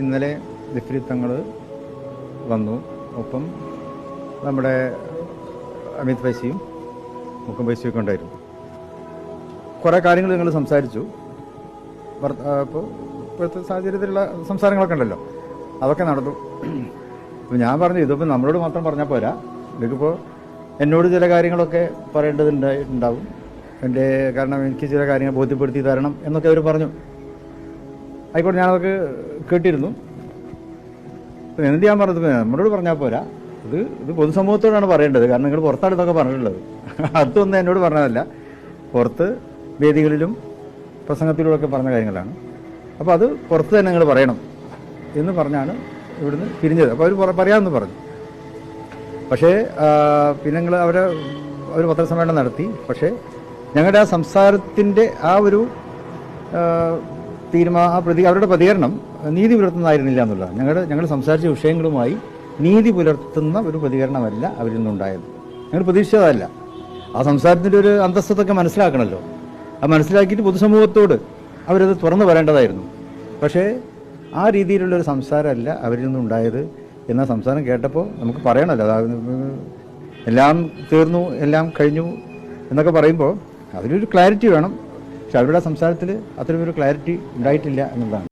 ഇന്നലെ വിപരീതങ്ങൾ വന്നു. ഒപ്പം നമ്മുടെ അമിത് പൈസയും മുക്കം പൈസയും ഒക്കെ ഉണ്ടായിരുന്നു. കുറേ കാര്യങ്ങൾ നിങ്ങൾ സംസാരിച്ചു. അപ്പോൾ ഇപ്പോഴത്തെ സാഹചര്യത്തിലുള്ള സംസാരങ്ങളൊക്കെ ഉണ്ടല്ലോ. അതൊക്കെ നടന്നു. അപ്പോൾ ഞാൻ പറഞ്ഞു ഇതിപ്പോൾ നമ്മളോട് മാത്രം പറഞ്ഞാൽ പോരാ. ഇതിപ്പോൾ എന്നോട് ചില കാര്യങ്ങളൊക്കെ പറയേണ്ടതുണ്ടായിട്ടുണ്ടാവും എന്റെ കാരണം എനിക്ക് ചില കാര്യങ്ങൾ ബോധ്യപ്പെടുത്തി തരണം എന്നൊക്കെ അവർ പറഞ്ഞു. ആയിക്കോട്ടെ ഞാനതൊക്കെ കേട്ടിരുന്നു. എന്ത് ഞാൻ പറഞ്ഞത്? നമ്മളോട് പറഞ്ഞാൽ പോരാ. ഇത് ഇത് പൊതുസമൂഹത്തോടാണ് പറയേണ്ടത്. കാരണം നിങ്ങൾ പുറത്താണ് ഇതൊക്കെ പറഞ്ഞിട്ടുള്ളത്. അതൊന്നും എന്നോട് പറഞ്ഞതല്ല. പുറത്ത് വേദികളിലും പ്രസംഗത്തിലൂടെയൊക്കെ പറഞ്ഞ കാര്യങ്ങളാണ്. അപ്പോൾ അത് പുറത്ത് തന്നെ നിങ്ങൾ പറയണം എന്ന് പറഞ്ഞാണ് ഇവിടുന്ന് പിരിഞ്ഞത്. അപ്പോൾ അവർ പറയാമെന്ന് പറഞ്ഞു. പക്ഷേ പിന്നെ നിങ്ങൾ അവരെ അവർ പത്രസമ്മേളനം നടത്തി. പക്ഷേ ഞങ്ങളുടെ ആ സംസാരത്തിന്റെ ആ ഒരു തീരുമാ പ്രതി അവരുടെ പ്രതികരണം നീതി പുലർത്തുന്നതായിരുന്നില്ല എന്നുള്ളതാണ്. ഞങ്ങളുടെ ഞങ്ങൾ സംസാരിച്ച വിഷയങ്ങളുമായി നീതി പുലർത്തുന്ന ഒരു പ്രതികരണമല്ല അവരിൽ നിന്നുണ്ടായത്. ഞങ്ങൾ പ്രതീക്ഷിച്ചതല്ല. ആ സംസാരത്തിന്റെ ഒരു അന്തസ്സത്തൊക്കെ മനസ്സിലാക്കണമല്ലോ അത് മനസ്സിലാക്കിയിട്ട് പൊതുസമൂഹത്തോട് അവരത് തുറന്നു പറയേണ്ടതായിരുന്നു. പക്ഷേ ആ രീതിയിലുള്ള ഒരു സംസാരമല്ല അവരിൽ നിന്നുണ്ടായത് എന്ന സംസാരം കേട്ടപ്പോൾ നമുക്ക് പറയണമല്ലോ. എല്ലാം തീർന്നു എല്ലാം കഴിഞ്ഞു എന്നൊക്കെ പറയുമ്പോൾ അതിലൊരു ക്ലാരിറ്റി വേണം. പക്ഷെ അവരുടെ സംസാരത്തിൽ അത്തരമൊരു ക്ലാരിറ്റി ഉണ്ടായിട്ടില്ല എന്നുള്ളതാണ്.